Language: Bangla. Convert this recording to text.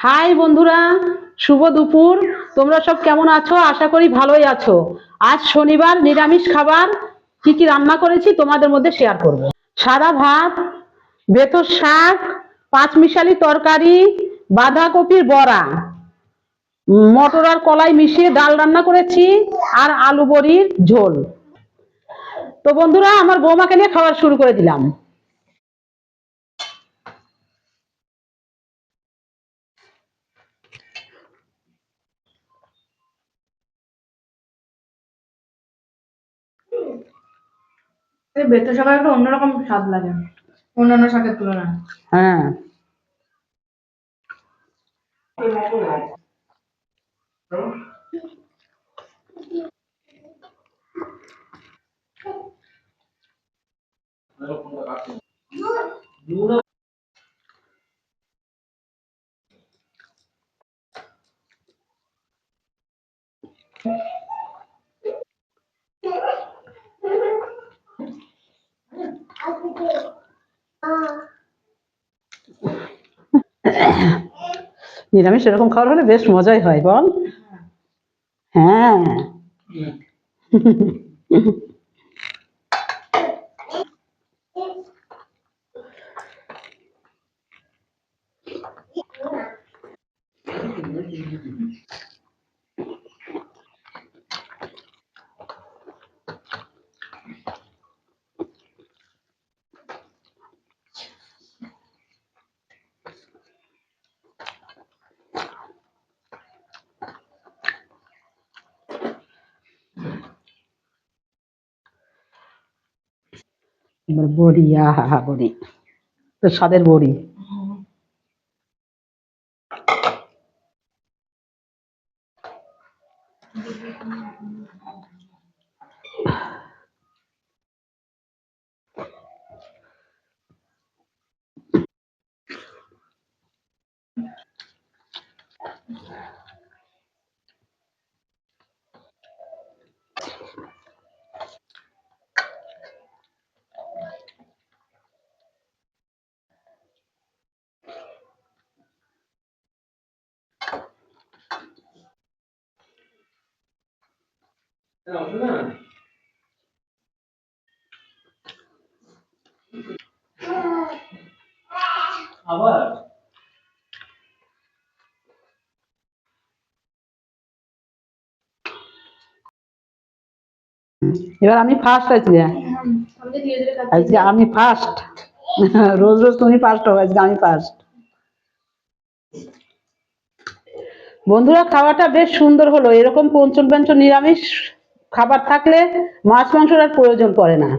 হাই বন্ধুরা, শুভ দুপুর। তোমরা সব কেমন আছো? আশা করি ভালোই আছো। আজ শনিবার নিরামিষ খাবার। কি কি রান্না করেছি তোমাদের মধ্যে শেয়ার করব। সাদা ভাত বেতর শাক, পাঁচমিশালি তরকারি, বাঁধাকপির বড়া, মটর আর কলাই মিশিয়ে ডাল রান্না করেছি, আর আলু বড়ির ঝোল। তো বন্ধুরা, আমার বৌমাকে নিয়ে খাবার শুরু করে দিলাম। এই বেতো শাকের একটা অন্যরকম স্বাদ লাগে। অন্যান্য শাকের তুলনায়। হ্যাঁ। নিরামিষ এরকম খাবার হলে বেশ মজাই হয় বল। হ্যাঁ। এবার বড়ি আহা হা বড়ি। তো স্বাদের বড়ি। এবার আমি ফার্স্ট ধীরে আজকে আমি ফার্স্ট রোজ রোজ তুমি ফার্স্ট হবে আজকে আমি ফার্স্ট বন্ধুরা, খাওয়াটা বেশ সুন্দর হলো। এরকম পঞ্চম পঞ্চম নিরামিষ খাবার থাকলে মাছ মাংসর আর প্রয়োজন পড়ে না।